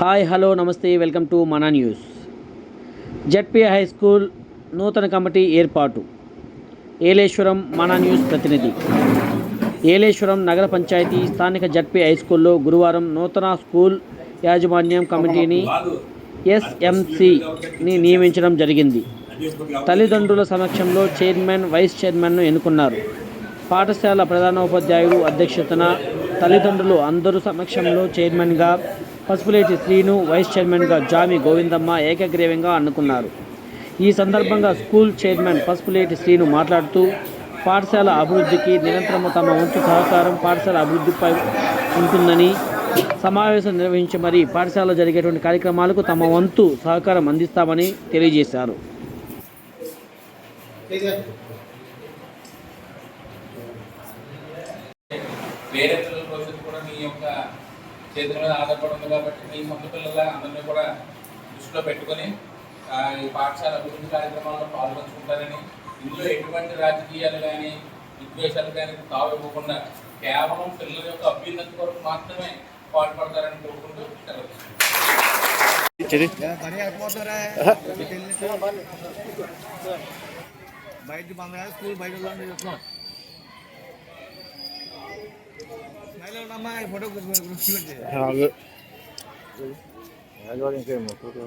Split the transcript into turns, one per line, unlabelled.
Hi hello namaste welcome to Mana news. ZP high school నూతన committee ఏర్పాటు. ఏలేశ్వరం మనా news ప్రతినిధి. ఏలేశ్వరం నగర పంచాయతీ స్థానిక జడ్పీ హై స్కూల్లో గురువారం నూతన స్కూల్ యాజమాన్యం కమిటీని ఎస్ఎంసిని నియమించడం జరిగింది. తల్లిదండ్రుల సమక్షంలో చైర్మన్ వైస్ చైర్మన్ను ఎన్నుకున్నారు. పాఠశాల ప్రధానోపాధ్యాయుడు అధ్యక్షతన తల్లిదండ్రులు అందరూ సమక్షంలో చైర్మన్గా పసుపులేటి శ్రీను వైస్ చైర్మన్గా జామి గోవిందమ్మ ఏకగ్రీవంగా అన్నుకున్నారు ఈ సందర్భంగా స్కూల్ చైర్మన్ పసుపులేటి శ్రీను మాట్లాడుతూ పాఠశాల అభివృద్ధికి నిరంతరము తమ వంతు సహకారం పాఠశాల అభివృద్ధిపై ఉంటుందని సమావేశం నిర్వహించి మరి పాఠశాలలో జరిగేటువంటి కార్యక్రమాలకు తమ వంతు సహకారం అందిస్తామని తెలియజేశారు.
వేరే పిల్లల భవిష్యత్తు కూడా మీ యొక్క చేతుల మీద ఆధారపడి ఉంది కాబట్టి మీ సొంత పిల్లల అందరినీ కూడా దృష్టిలో పెట్టుకొని ఆ, ఈ పాఠశాల అభివృద్ధి కార్యక్రమాల్లో పాల్గొంచుకుంటారని ఇందులో ఎటువంటి రాజకీయాలు కానీ విద్వేషాలు కానీ తావు ఇవ్వకుండా కేవలం పిల్లల యొక్క అభ్యున్నతి కొరకు మాత్రమే పాటుపడతారని కోరుకుంటూ సెలవు
బయట మన స్కూల్ బయట చెప్తున్నాం. ફોટો